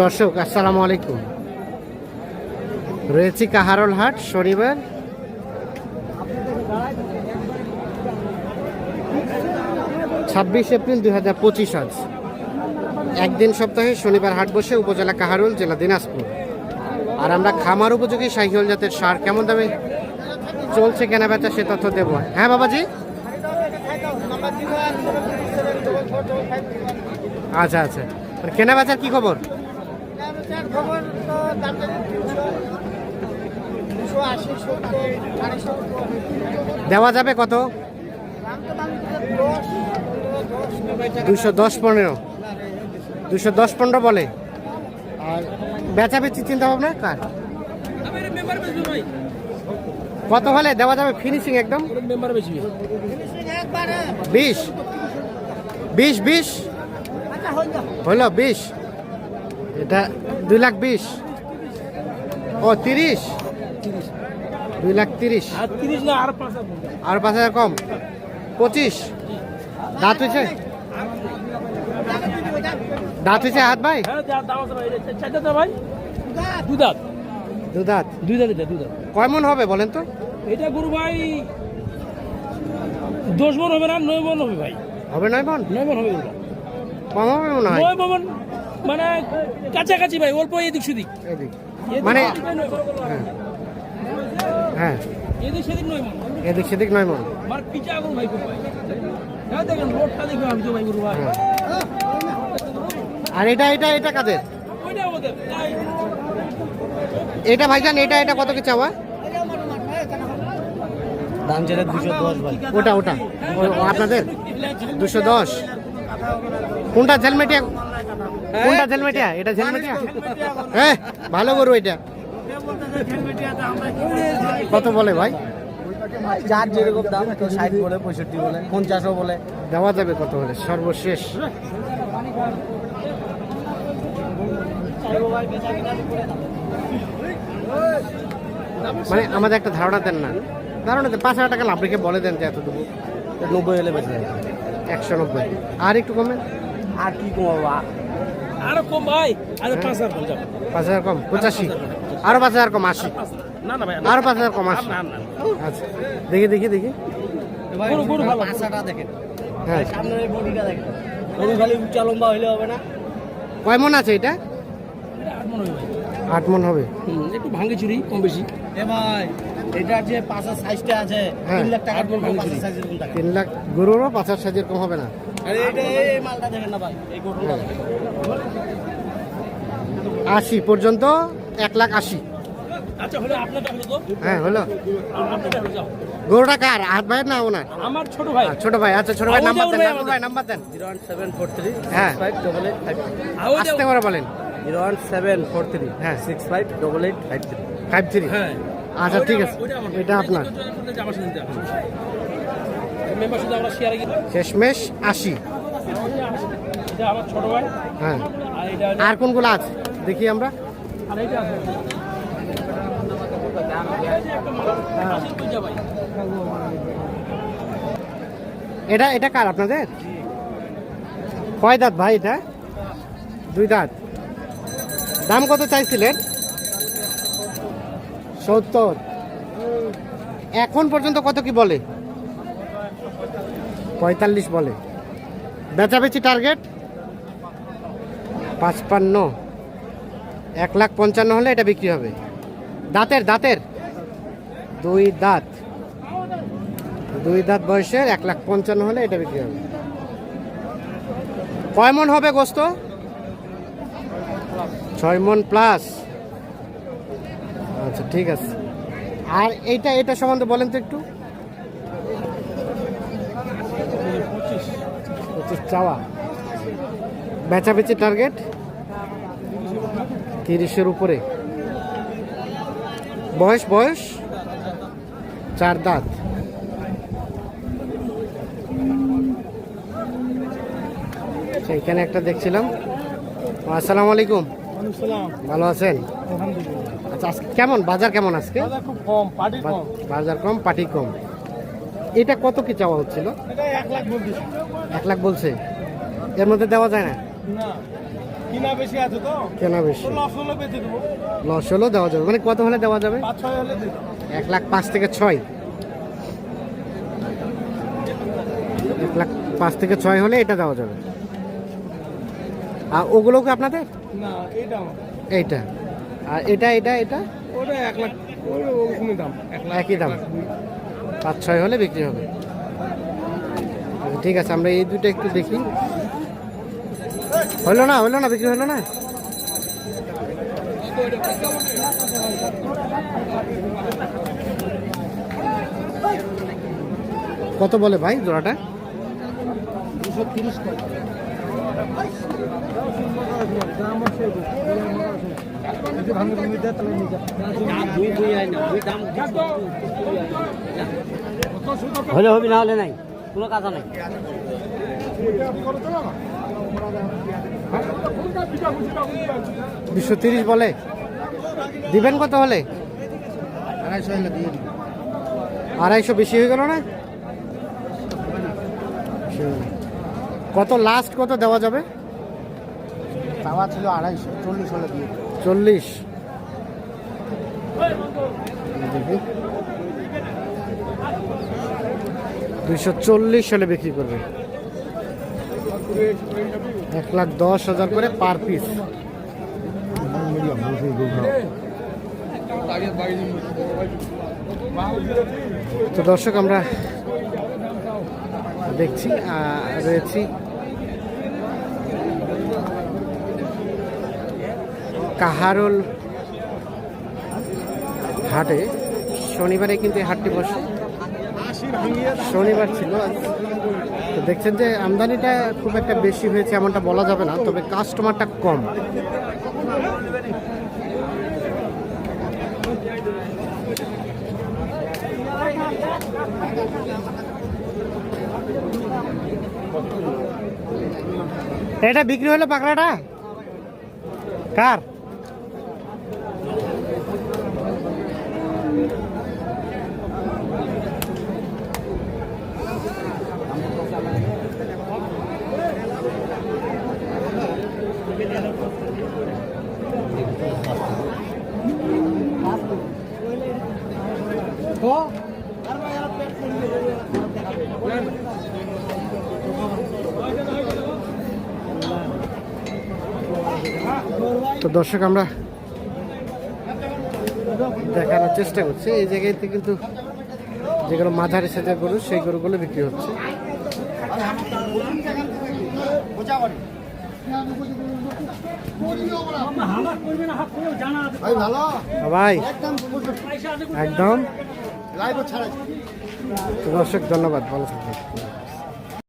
দর্শক, আসসালামু আলাইকুম। রয়েছি কাহারল হাট, শনিবার। ছাব্বিশ এপ্রিল দুই হাজার পঁচিশ আজ। একদিন সপ্তাহে শনিবার হাট বসে উপজেলা কাহারুল, জেলা দিনাজপুর। আর আমরা খামার উপযোগী সাইকেল জাতের সার কেমন দামে চলছে কেনা বেচা সে তথ্য দেবো। হ্যাঁ বাবাজি? আচ্ছা আচ্ছা। আর কেনা বেচার কি খবর? দেওয়া যাবে কত? দুশো দশ। পনেরো। দুশো দশ পনেরো বলে। আর বেচা বেচি চিন্তা ভাবনা কার? কত হলে দেওয়া যাবে ফিনিশিং একদম? বিশ। বিশ বিশ? হলো বিশ। এটা দুই লাখ বিশ। ও তিরিশ? দুই লাখ তিরিশ। আর তিরিশ না আর পাঁচ হাজার কম। পঁচিশ? দাঁত হয়েছে? দাঁত হয়েছে হাত ভাই? হ্যাঁ দু দাঁত। দু দাঁত। দুই দাঁত এটা দু দাঁত। কয় মন হবে বলেন তো? এটা গুরু ভাই দশ মন হবে না নয় মন হবে ভাই। হবে নয় মন? নয় মন হবে কম হবে মনে হয়। নয় মন মানে কাছাকাছি ভাই অল্প এদিক সেদিক। মানে মণ। হ্যাঁ। হ্যাঁ। এদিক সেদিক নয় মন। এদিক সেদিক নয় মন। আমার পিচা গরু ভাই খুব ভাই। হ্যাঁ দেখেন রোডটা আমি তো ভাই গরু ভাই। হ্যাঁ। আর এটা এটা এটা কাদের? ওইটা তাই। এটা ভাইজান এটা এটা কত কি চাওয়া? দাম যেটা দুশো দশ ভাই। ওটা ওটা। আপনাদের? দুশো দশ। কোনটা? ঝেলমেটিয়া কোনটা ঝেলমেটিয়া? এটা ঝেলমেটিয়া? হ্যাঁ ভালো গরু এটা। কত বলে ভাই? যার যেরকম দাম কেউ ষাট বলে পঁয়ষট্টি বলে পঞ্চাশও বলে। দেওয়া যাবে কত বলে সর্বশেষ। মানে আমাদের একটা ধারণা দেন না। ধারণা দেন পাঁচ হাজার টাকা লাভ রেখে বলে দেন যে এতটুকু। নব্বই হলে বেঁচে যাবে। একশো নব্বই। আর একটু কমে? আর কি কমাবো? আরও কম ভাই আরও পাঁচ হাজার কম যাবে। পাঁচ হাজার কম পঁচাশি? আরও পাঁচ হাজার কম আশি? না না ভাই আরও পাঁচ হাজার কম আশি? না না আচ্ছা। দেখি দেখি দেখি। গরু গরু ভালো। পাঁচাটা দেখেন। হ্যাঁ। সামনের এই বডিটা দেখেন। গরু খালি উঁচা লম্বা হইলে হবে না? কয় মন আছে এটা? আট মণ হবে ভাই। আট মন হবে। হুম, একটু ভাঙে চুরি কম বেশি। এ ভাই এটা যে পাঁচের সাইজটা আছে হ্যাঁ। তিন লাখ টাকা আট মণ ভাঙে চুরি। তিন লাখ গরুরও পাঁচ হাজার সাইজের কম হবে না? ভাই আশি পর্যন্ত এক লাখ আশি। আচ্ছা হ্যাঁ হলো। গরুটা কার? ভাইয়ের না ওনার? আমার ছোট ভাই। আচ্ছা, ছোট ভাই আচ্ছা ছোট ভাই নাম্বার দেন ভাই নাম্বার দেন zero one seven four three হ্যাঁ। ফাইভ ডবল এইট ফাইভ আউল আস্তে করে বলেন। Zero one seven four three হ্যাঁ। Six five double eight five three five three হ্যাঁ। আচ্ছা ঠিক আছে। এটা আপনার। শেষমেশ আশি। হ্যাঁ। আর কোনগুলো আছে? দেখি আমরা। এটা এটা কার আপনাদের? কয় দাঁত ভাই এটা? দুই দাঁত। দাম কত চাইছিলেন? সত্তর। এখন পর্যন্ত কত কি বলে? পঁয়তাল্লিশ বলে। বেচাবেচি টার্গেট পাঁচপান্ন। এক লাখ পঞ্চান্ন হলে এটা বিক্রি হবে। দাঁতের দাঁতের? দুই দাঁত। দুই দাঁত বয়সের, এক লাখ পঞ্চান্ন হলে এটা বিক্রি হবে। কয় মন হবে গোস্ত? ছয় মন প্লাস আচ্ছা ঠিক আছে। আর এইটা, এটা সম্বন্ধে বলেন তো একটু। পঁচিশ চাওয়া। বেচাবেচি টার্গেট তিরিশের উপরে। বয়স বয়স? চার দাঁত। আচ্ছা, এখানে একটা দেখছিলাম। আসসালামু আলাইকুম। ভালো আছেন? আচ্ছা আজকে কেমন? বাজার কেমন আজকে? খুব কম পার্টি বাজার কম পাটি কম। এটা কত কি চাওয়া হচ্ছিল? এক লাখ বলছে? এর মধ্যে দেওয়া যায় না? বেশি আছে তো? কেনা বেশি। লস হলে দেওয়া যাবে। মানে কত হলে দেওয়া যাবে? এক লাখ পাঁচ থেকে ছয়। এক লাখ পাঁচ থেকে ছয় হলে এটা দেওয়া যাবে। আর ওগুলো কি আপনাদের? না এইটা এইটা। আর এটা এটা এটা? ওটা এক লাখ ওই দাম। একই দাম। পাঁচ ছয় হলে বিক্রি হবে। ঠিক আছে, আমরা এই দুটো একটু দেখি। হলো না হলো না, বিক্রি হলো না? কত বলে ভাই জোড়াটা? হলে হবি না হলে নাই। কোনো কাজা নাই। দুশো তিরিশ বলে। দিবেন কত হলে? আড়াইশো বেশি হয়ে গেল না? কত লাস্ট কত দেওয়া যাবে? চাওয়া ছিল আড়াইশো চল্লিশ হলে দিয়ে চল্লিশ দেখি দুইশো চল্লিশ বিক্রি করবে। এক লাখ দশ হাজার করে পার পিস। তো দর্শক, আমরা দেখছি রয়েছি। কাহারোল হাটে। শনিবারে কিন্তু এই হাটটি বসে। শনিবার ছিল। তো দেখছেন যে আমদানিটা খুব একটা বেশি হয়েছে এমনটা বলা যাবে না, তবে কাস্টমারটা কম। এটা বিক্রি হলো পাকড়াটা? কার? তো দর্শক আমরা দেখানোর চেষ্টা করছি। এই জায়গাতে কিন্তু যেগুলো মাঝারি সাজা গরু সেই গরুগুলো বিক্রি হচ্ছে। ভাই একদম দর্শক ধন্যবাদ। ভালো থাকবেন।